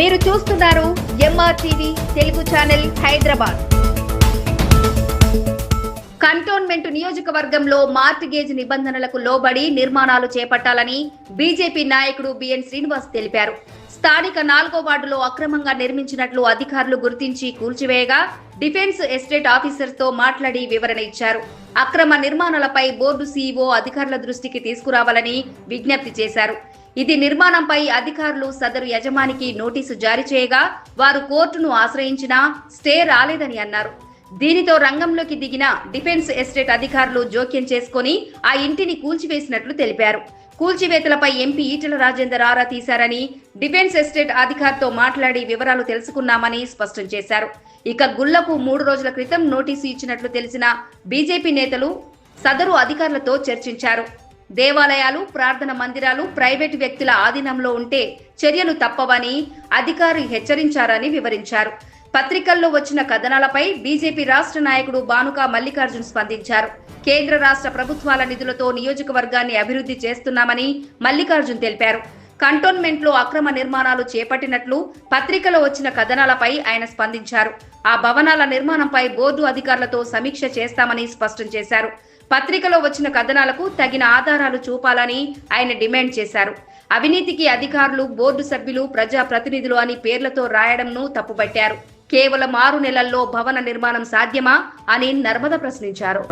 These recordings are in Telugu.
మీరు చూస్తున్నారు MR TV Telugu channel Hyderabad. Cantonment నియోజకవర్గంలో మార్ట్ గేజ్ నిబంధనలకు లోబడి నిర్మాణాలు చేపట్టాలని బీజేపీ నాయకుడు బిఎన్ శ్రీనివాస్ తెలిపారు. స్థానిక నాలుగో వార్డులో అక్రమంగా నిర్మించినట్లు అధికారులు గుర్తించి కూల్చివేయగా డిఫెన్స్ ఎస్టేట్ ఆఫీసర్స్తో మాట్లాడి వివరణ ఇచ్చారు. అక్రమ నిర్మాణాలపై బోర్డు సీఈఓ అధికారుల దృష్టికి తీసుకురావాలని విజ్ఞప్తి చేశారు. ఇది నిర్మాణంపై అధికారులు సదరు యజమానికి నోటీసు జారీ చేయగా వారు కోర్టును ఆశ్రయించినా స్టే రాలేదని అన్నారు. దీనితో రంగంలోకి దిగిన డిఫెన్స్ ఎస్టేట్ అధికారులు జోక్యం చేసుకుని ఆ ఇంటిని కూల్చివేసినట్లు తెలిపారు. కూల్చివేతలపై ఎంపీ ఈటల రాజేందర్ ఆరా తీశారని డిఫెన్స్ ఎస్టేట్ అధికారితో మాట్లాడి వివరాలు తెలుసుకున్నామని స్పష్టం చేశారు. ఇక గుళ్ళకు మూడు రోజుల క్రితం నోటీసు ఇచ్చినట్లు తెలిసిన బీజేపీ నేతలు సదరు అధికారులతో చర్చించారు. దేవాలయాలు ప్రార్థన మందిరాలు ప్రైవేటు వ్యక్తుల ఆధీనంలో ఉంటే చర్యలు తప్పవని అధికారులు హెచ్చరించారని వివరించారు. పత్రికల్లో వచ్చిన కథనాలపై బీజేపీ రాష్ట్ర నాయకుడు బానుక మల్లికార్జున్ స్పందించారు. కేంద్ర రాష్ట్ర ప్రభుత్వాల నిధులతో నియోజకవర్గాన్ని అభివృద్ధి చేస్తున్నామని మల్లికార్జున్ తెలిపారు. కంటోన్మెంట్లో అక్రమ నిర్మాణాలు చేపట్టినట్లు పత్రికలో వచ్చిన కథనాలపై ఆయన స్పందించారు. ఆ భవనాల నిర్మాణంపై బోర్డు అధికారులతో సమీక్ష చేస్తామని స్పష్టం చేశారు. పత్రికలో వచ్చిన కథనాలకు తగిన ఆధారాలు చూపాలని ఆయన డిమాండ్ చేశారు. అవినీతికి అధికారులు బోర్డు సభ్యులు ప్రజా ప్రతినిధులు అని పేర్లతో రాయడంను తప్పుపట్టారు కేవలం ఆరు నెలల్లో భవన నిర్మాణం సాధ్యమా అని నర్మద ప్రశ్నించారు.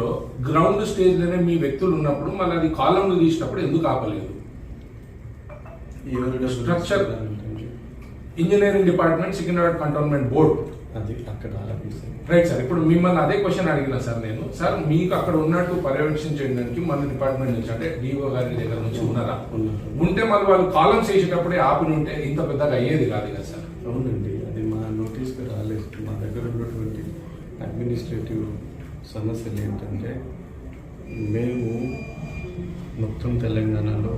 లో గ్రౌండ్ స్టేజ్లోనే మీ వ్యక్తులు ఉన్నప్పుడు మళ్ళీ అది కాలంలో తీసినప్పుడు ఎందుకు ఆపలేదు? Structure. Engineering department Secunderabad cantonment board అది అక్కడ రైట్ సార్ ఇప్పుడు మిమ్మల్ని అదే క్వశ్చన్ అడిగిన సార్ నేను. సార్ మీకు అక్కడ ఉన్నట్టు పర్యవేక్షించడానికి మన డిపార్ట్మెంట్ నుంచి అంటే డిఓ గారి దగ్గర నుంచి ఉన్నారా? ఉన్నారు. ఉంటే మళ్ళీ వాళ్ళు కాలమ్స్ వేసేటప్పుడే ఆపి ఉంటే ఇంత పెద్దగా అయ్యేది కాదు కదా సార్. అవునండి అది మా నోటీస్కి రాలేదు. మా దగ్గర ఉన్నటువంటి అడ్మినిస్ట్రేటివ్ సమస్యలు ఏంటంటే మేము మొత్తం తెలంగాణలో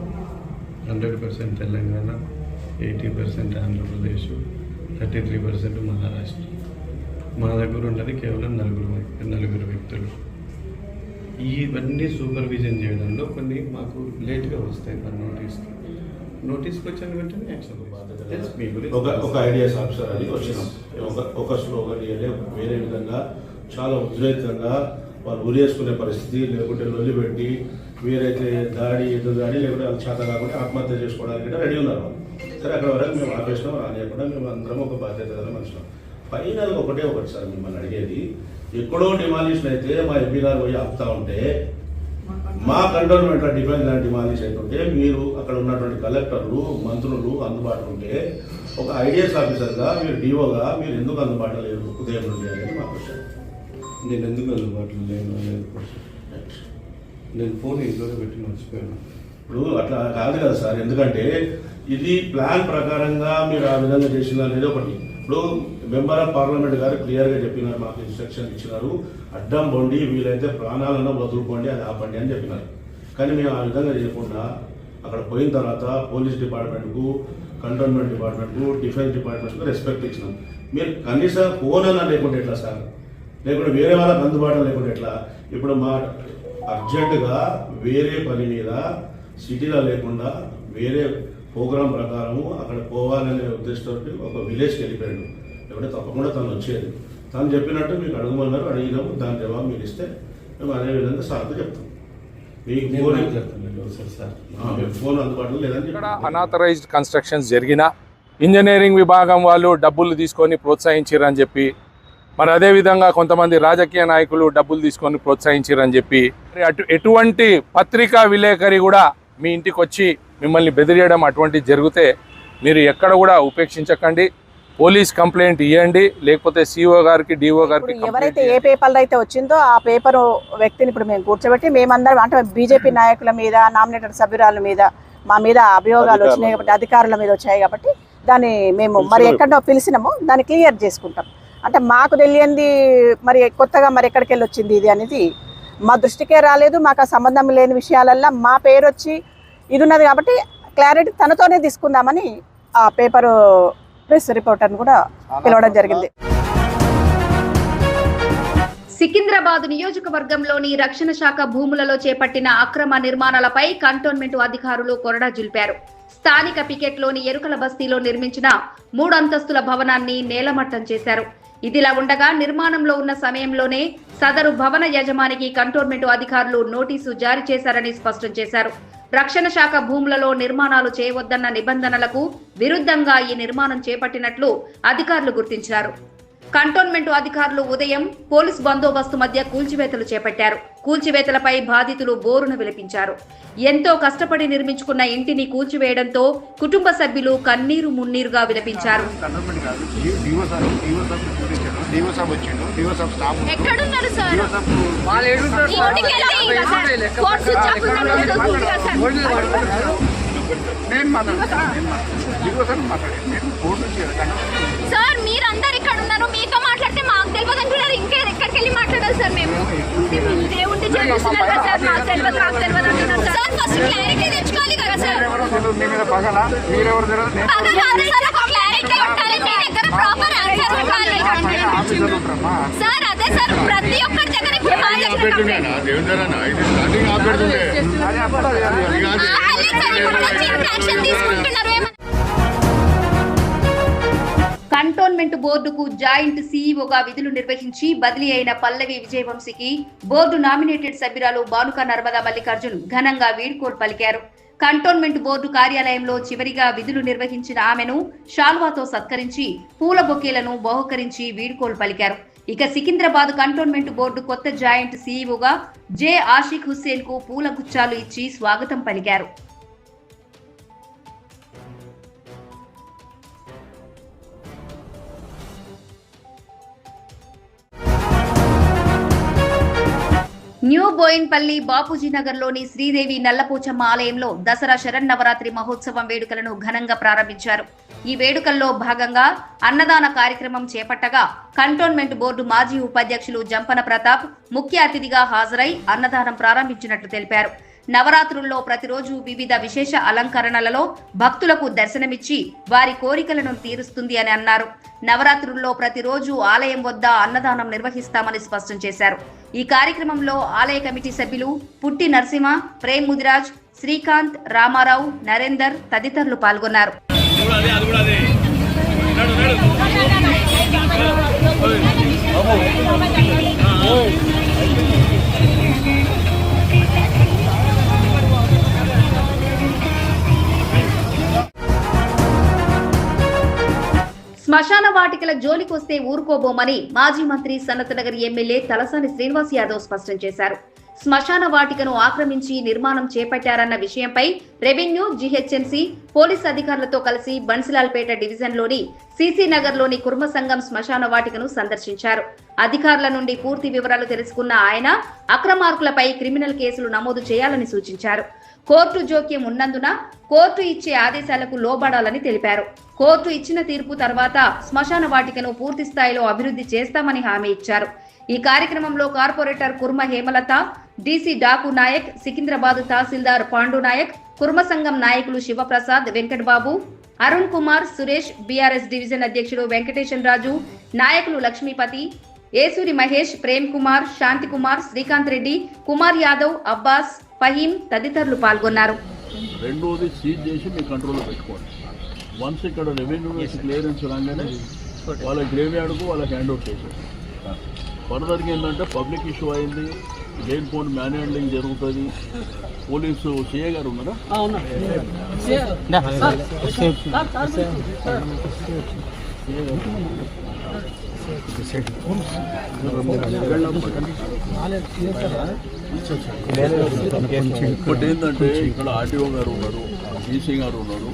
hundred percent Telangana eighty percent Andhra Pradesh thirty three percent Maharashtra. మా దగ్గర ఉన్నది కేవలం నలుగురు నలుగురు వ్యక్తులు. ఇవన్నీ సూపర్విజన్ చేయడంలో కొన్ని మాకు లేట్గా వస్తాయి మా నోటీస్కి. నోటీస్కి వచ్చిన వెంటనే యాక్షన్ ఒక ఒక ఐడియాస్ ఆఫీసర్ అని వచ్చినాం. ఒక ఒక స్లోగన్ వేరే విధంగా చాలా ఉద్రేకంగా వాళ్ళు ఉరేసుకునే పరిస్థితి లేకుంటే లొల్లి పెట్టి వీరైతే దాడి ఎదురు దాడి లేకుంటే వాళ్ళ చేత కాకుండా ఆత్మహత్య చేసుకోవడానికి రెడీ ఉన్నారు వాళ్ళు. సరే అక్కడ వరకు మేము ఆపేసినాం రానియకుండా మేము అందరం ఒక బాధ్యత గల మనుషులం ఫైనల్ ఒకటే ఒకటి సార్ మిమ్మల్ని అడిగేది ఎక్కడో డిమాలిషన్ అయితే మా ఎంపీ గారు పోయి ఆపుతా ఉంటే మా కంటోన్మెంట్ డిఫెన్స్ లాంటి డిమాలిష్ అవుతుంటే మీరు అక్కడ ఉన్నటువంటి కలెక్టర్లు మంత్రులు అందుబాటులో ఉంటే ఒక ఐడిఎస్ ఆఫీసర్గా మీరు డిఓగా మీరు ఎందుకు అందుబాటులో లేరు ఉదయం నుండి అనేది మా క్వశ్చన్ నేను ఎందుకు అందుబాటులో లేను అనేది question. నేను ఫోన్ ఇంట్లోనే పెట్టి మర్చిపోయాను. ఇప్పుడు అట్లా కాదు కదా సార్. ఎందుకంటే ఇది ప్లాన్ ప్రకారంగా మీరు ఆ విధంగా చేసిన అనేది ఒకటి. ఇప్పుడు మెంబర్ ఆఫ్ పార్లమెంట్ గారు క్లియర్గా చెప్పినారు మాకు ఇన్స్ట్రక్షన్ ఇచ్చినారు. అడ్డం పొండి వీలైతే ప్రాణాలను వదులుకోండి అది ఆపండి అని చెప్పినారు. కానీ మేము ఆ విధంగా చేయకుండా అక్కడ పోయిన తర్వాత పోలీస్ డిపార్ట్మెంట్కు కంటోన్మెంట్ డిపార్ట్మెంట్కు డిఫెన్స్ డిపార్ట్మెంట్కు రెస్పెక్ట్ ఇచ్చినాం. మీరు కనీసం ఫోన్ అన్నా లేకుంటే ఎట్లా సార్? లేకుంటే వేరే వాళ్ళకి అందుబాటులో లేకుంటే ఎట్లా? ఇప్పుడు మా అర్జెంటుగా వేరే పని మీద సిటీలో లేకుండా వేరే ప్రోగ్రాం ప్రకారము అక్కడ పోవాలనే ఉద్దేశంతో ఒక విలేజ్కి వెళ్ళిపోయాడు. లేకుంటే తప్పకుండా తను వచ్చేది. తను చెప్పినట్టు మీకు అడగమన్నారు అడిగినాము దాని జవాబు మీరు ఇస్తే మేము అదే విధంగా సార్తో చెప్తాం. ఇక్కడ అనాథరైజ్డ్ కన్స్ట్రక్షన్స్ జరిగిన ఇంజనీరింగ్ విభాగం వాళ్ళు డబ్బులు తీసుకొని ప్రోత్సహించారని చెప్పి మరి అదేవిధంగా కొంతమంది రాజకీయ నాయకులు డబ్బులు తీసుకొని ప్రోత్సహించారని చెప్పి అటు ఎటువంటి పత్రికా విలేకరి కూడా మీ ఇంటికి వచ్చి మిమ్మల్ని బెదిరియడం అటువంటి జరిగితే మీరు ఎక్కడ కూడా ఉపేక్షించకండి. పోలీస్ కంప్లైంట్ ఇవ్వండి లేకపోతే సిఓ గారికి డిఓ గారికి ఎవరైతే ఏ పేపర్లో అయితే వచ్చిందో ఆ పేపర్ వ్యక్తిని ఇప్పుడు మేము కూర్చోబెట్టి మేమందరం అంటే బీజేపీ నాయకుల మీద నామినేటెడ్ సభ్యురాల మీద మా మీద అభియోగాలు వచ్చినాయి కాబట్టి అధికారుల మీద వచ్చాయి కాబట్టి దాన్ని మేము మరి ఎక్కడో పిలిచినామో దాన్ని క్లియర్ చేసుకుంటాం. అంటే మాకు తెలియంది మరి కొత్తగా మరి ఎక్కడికి వెళ్ళి వచ్చింది ఇది అనేది మా దృష్టికే రాలేదు మాకు ఆ సంబంధం లేని విషయాలల్లో మా పేరు వచ్చి ఇది ఉన్నది కాబట్టి క్లారిటీ తనతోనే తీసుకుందామని ఆ పేపర్ ప్రెస్ రిపోర్టర్ని కూడా పిలవడం జరిగింది. సికింద్రాబాద్ నియోజకవర్గంలోని రక్షణ శాఖ భూములలో చేపట్టిన అక్రమ నిర్మాణాలపై కంటోన్మెంట్ అధికారులు కొరడా జుల్పారు. స్థానిక పికెట్లోని ఎరుకల బస్తీలో నిర్మించిన మూడు అంతస్తుల భవనాన్ని నేలమట్టం చేశారు. ఇదిలా ఉండగా నిర్మాణంలో ఉన్న సమయంలోనే సదరు భవన యజమానికి కంటోన్మెంట్ అధికారులు నోటీసు జారీ చేశారని స్పష్టం చేశారు. రక్షణ శాఖ భూములలో నిర్మాణాలు చేయవద్దన్న నిబంధనలకు విరుద్ధంగా ఈ నిర్మాణం చేపట్టినట్లు అధికారులు గుర్తించారు. కంటోన్మెంట్ అధికారులు ఉదయం పోలీస్ బందోబస్తు మధ్య కూల్చివేతలు చేపట్టారు. కూల్చివేతలపై బాధితులు బోరున విలపించారు. ఎంతో కష్టపడి నిర్మించుకున్న ఇంటిని కూల్చివేయడంతో కుటుంబ సభ్యులు కన్నీరు మున్నీరుగా విలపించారు. కాదు డివో సార్ డివో సార్ మేము? కదా సార్? మాకు తెలియదు మాకు తెలియదు అంటున్నారు సార్. ఫస్ట్ క్లారిటీ తెచ్చుకోవాలి కదా సార్. సార్ సార్ అదే సార్ ప్రతి ఒక్కరి దగ్గర ఇప్పుడు కంటోన్మెంట్ బోర్డుకు జాయింట్ సీఈఓగా విధులు నిర్వహించి బదిలీ అయిన పల్లవి విజయవంశీకి బోర్డు నామినేటెడ్ సభ్యురాలు బానుక నర్మదా మల్లికార్జున్ ఘనంగా వీడ్కోలు పలికారు. కంటోన్మెంట్ బోర్డు కార్యాలయంలో చివరిగా విధులు నిర్వహించిన ఆమెను షాల్వాతో సత్కరించి పూల బొకేలను బహుకరించి వీడ్కోలు పలికారు. ఇక సికింద్రాబాద్ కంటోన్మెంట్ బోర్డు కొత్త జాయింట్ సీఈఓగా జె ఆషిక్ హుస్సేన్కు పూల గుచ్చాలు ఇచ్చి స్వాగతం పలికారు. న్యూ బోయిన్పల్లి బాపూజీ నగర్లోని శ్రీదేవి నల్లపోచమ్మ ఆలయంలో దసరా శరన్నవరాత్రి మహోత్సవం వేడుకలను ఘనంగా ప్రారంభించారు. ఈ వేడుకల్లో భాగంగా అన్నదాన కార్యక్రమం చేపట్టగా కంటోన్మెంట్ బోర్డు మాజీ ఉపాధ్యక్షులు జంపన ప్రతాప్ ముఖ్య అతిథిగా హాజరై అన్నదానం ప్రారంభించినట్లు తెలిపారు. నవరాత్రుల్లో ప్రతిరోజు వివిధ విశేష అలంకరణలలో భక్తులకు దర్శనమిచ్చి వారి కోరికలను తీరుస్తుంది అని అన్నారు. నవరాత్రుల్లో ప్రతిరోజు ఆలయం వద్ద అన్నదానం నిర్వహిస్తామని స్పష్టం చేశారు. ఈ కార్యక్రమంలో ఆలయ కమిటీ సభ్యులు పుట్టి నరసింహ ప్రేమ్ ముదిరాజ్ శ్రీకాంత్ రామారావు నరేందర్ తదితరులు పాల్గొన్నారు. Oh, వాటికల జోలికొస్తే ఊరుకోబోమని మాజీ మంత్రి సనత్నగర్ ఎమ్మెల్యే తలసాని శ్రీనివాస్ యాదవ్ స్పష్టం చేశారు. శ్మశాన వాటికను ఆక్రమించి నిర్మాణం చేపట్టారన్న విషయంపై రెవెన్యూ జీహెచ్ఎంసీ పోలీస్ అధికారులతో కలిసి బన్సిలాల్పేట డివిజన్లోని సీసీ నగర్లోని కుర్మ సంఘం శ్మశాన వాటికను సందర్శించారు. అధికారుల నుండి పూర్తి వివరాలు తెలుసుకున్న ఆయన అక్రమార్కులపై క్రిమినల్ కేసులు నమోదు చేయాలని సూచించారు. కోర్టు జోక్యం ఉన్నందున కోర్టు ఇచ్చే ఆదేశాలకు లోబడాలని తెలిపారు. కోర్టు ఇచ్చిన తీర్పు తర్వాత శ్మశాన వాటికను పూర్తి స్థాయిలో అభివృద్ధి చేస్తామని హామీ ఇచ్చారు. ఈ కార్యక్రమంలో కార్పొరేటర్ కుర్మ హేమలత డీసీ డాకు నాయక్ సికింద్రాబాద్ తహసీల్దార్ పాండు నాయక్ కుర్మ సంఘం నాయకులు శివప్రసాద్ వెంకటబాబు అరుణ్ కుమార్ సురేష్ బీఆర్ఎస్ డివిజన్ అధ్యక్షుడు వెంకటేశ్వర రాజు నాయకులు లక్ష్మీపతి ఏసూరి మహేష్ ప్రేమ్ కుమార్ శాంతి కుమార్ శ్రీకాంత్ రెడ్డి కుమార్ యాదవ్ అబ్బాస్ ఫహీం తదితరులు పాల్గొన్నారు. రెండోది సీజ్ చేసి మీ కంట్రోల్లో పెట్టుకోండి. వన్స్ ఇక్కడ రెవెన్యూ నుంచి క్లియరెన్స్ రాగానే వాళ్ళ గ్రేవ్ యార్డ్కు వాళ్ళకి హ్యాండ్ ఓవర్ చేసేది ఫర్దర్గా ఏంటంటే పబ్లిక్ ఇష్యూ అయింది లేని ఫోన్ మ్యాన్ హ్యాండ్లింగ్ జరుగుతుంది. పోలీసు సిఏ గారు ఉన్నారా? ఇంకోటి ఏంటంటే ఇక్కడ ఆర్టీఓ గారు ఉన్నారు డీసీ గారు ఉన్నారు.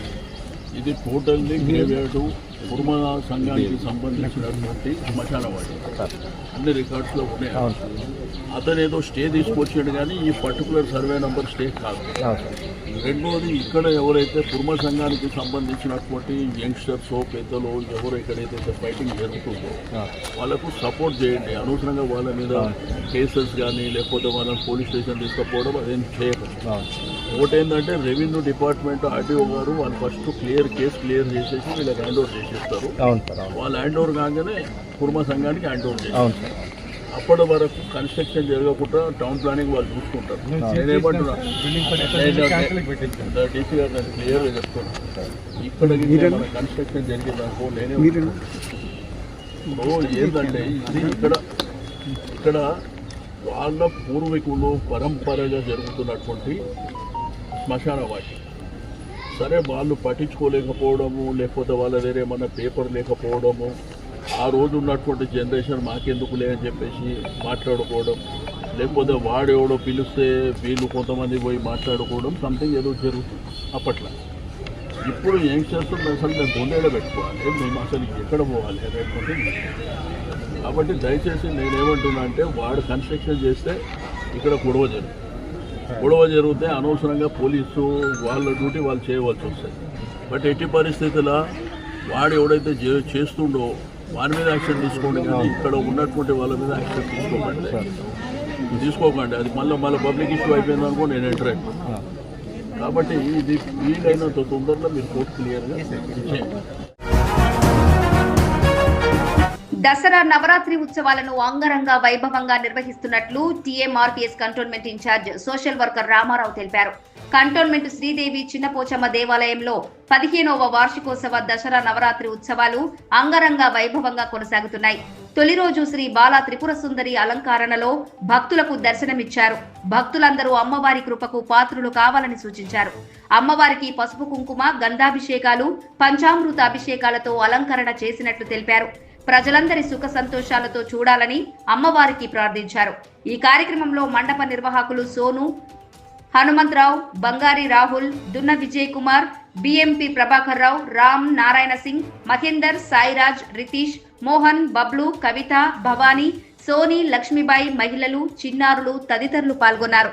ఇది టోటల్లీ గ్రేవేడు కుర్మ సంఘానికి సంబంధించినటువంటి శ్మశాన వాటి అన్ని రికార్డ్స్లో ఉన్నాయి. అతను ఏదో స్టే తీసుకొచ్చాడు కానీ ఈ పర్టికులర్ సర్వే నెంబర్ స్టే కాదు. రెండోది ఇక్కడ ఎవరైతే కుర్మ సంఘానికి సంబంధించినటువంటి యంగ్స్టర్స్ పెద్దలు ఎవరు ఎక్కడైతే ఫైటింగ్ జరుగుతుందో వాళ్ళకు సపోర్ట్ చేయండి. అనవసరంగా వాళ్ళ మీద కేసెస్ కానీ లేకపోతే వాళ్ళని పోలీస్ స్టేషన్ తీసుకుపోవడం అదేం చేయకండి ఒకటి ఏంటంటే రెవెన్యూ డిపార్ట్మెంట్ ఆర్టీఓ గారు వాళ్ళు ఫస్ట్ క్లియర్ కేసు క్లియర్ చేసేసి వీళ్ళకి హ్యాండ్ ఓవర్ చేసేస్తారు వాళ్ళు హ్యాండ్ ఓవర్ కాగానే కుర్మ సంఘానికి హ్యాండ్ ఓవర్ చేస్తారు అప్పటి వరకు కన్స్ట్రక్షన్ జరగకుండా టౌన్ ప్లానింగ్ వాళ్ళు చూసుకుంటారు. నేనేమంటున్నా? డీసీ గారు నేను క్లియర్గా చెప్తున్నా. ఇక్కడ కన్స్ట్రక్షన్ జరిగిందనుకో నేనే ఏంటంటే ఇది ఇక్కడ ఇక్కడ వాళ్ళ పూర్వీకులు పరంపరగా జరుగుతున్నటువంటి శ్మశాన వాటి. సరే వాళ్ళు పట్టించుకోలేకపోవడము లేకపోతే వాళ్ళ దగ్గర ఏమన్నా పేపర్ లేకపోవడము ఆ రోజు ఉన్నటువంటి జనరేషన్ మాకెందుకులే అని చెప్పేసి మాట్లాడుకోవడం లేకపోతే వాడెవడో పిలిస్తే వీళ్ళు కొంతమంది పోయి మాట్లాడుకోవడం సంథింగ్ ఏదో జరుగుతుంది అప్పట్లో. ఇప్పుడు యంగ్స్టర్స్ అసలు మేము గుండెలో పెట్టుకోవాలి మేము అసలు ఎక్కడ పోవాలి అనేటువంటి కాబట్టి దయచేసి నేనేమంటున్నా అంటే వాడు కన్స్ట్రక్షన్ చేస్తే ఇక్కడ గొడవ జరుగుతుంది. గొడవ జరిగితే అనవసరంగా పోలీసు వాళ్ళ డ్యూటీ వాళ్ళు చేయవలసి వస్తుంది. బట్ ఎట్టి పరిస్థితుల వాడు ఎవడైతే చే- చేస్తుండో వారి మీద యాక్షన్ తీసుకోండి కానీ ఇక్కడ ఉన్నటువంటి వాళ్ళ మీద యాక్షన్ తీసుకోకండి. తీసుకోకండి. అది మళ్ళీ మళ్ళీ పబ్లిక్ ఇష్యూ అయిపోయింది అనుకో నేను ఎంటర్ అయిపోయాను కాబట్టి ఇది వీలైనంత తొందరలో మీరు కోర్టు క్లియర్గా ఇచ్చేయండి దసరా నవరాత్రి ఉత్సవాలను అంగరంగ వైభవంగా నిర్వహిస్తున్నట్లు TMRPS cantonment incharge social worker Ramarao తెలిపారు. కంటోన్మెంట్ శ్రీదేవి చిన్నపోచమ్మ దేవాలయంలో పదిహేనవ వార్షికోత్సవ దసరా నవరాత్రి ఉత్సవాలు అంగరంగ వైభవంగా కొనసాగుతున్నాయి. తొలి రోజు శ్రీ బాలా త్రిపుర సుందరి అలంకరణలో భక్తులకు దర్శనమిచ్చారు. భక్తులందరూ అమ్మవారి కృపకు పాత్రులు కావాలని సూచించారు. అమ్మవారికి పసుపు కుంకుమ గంధాభిషేకాలు పంచామృత అభిషేకాలతో అలంకరణ చేసినట్లు తెలిపారు. ప్రజలందరి సుఖ సంతోషాలతో చూడాలని అమ్మవారికి ప్రార్థించారు. ఈ కార్యక్రమంలో మండప నిర్వాహకులు సోను హనుమంతరావు బంగారి రాహుల్ దున్న విజయ్ కుమార్ బిఎంపి ప్రభాకర్ రావు రామ్ నారాయణ సింగ్ మహేందర్ సాయిరాజ్ రితీష్ మోహన్ బబ్లు కవిత భవానీ సోని లక్ష్మీబాయి మహిళలు చిన్నారులు తదితరులు పాల్గొన్నారు.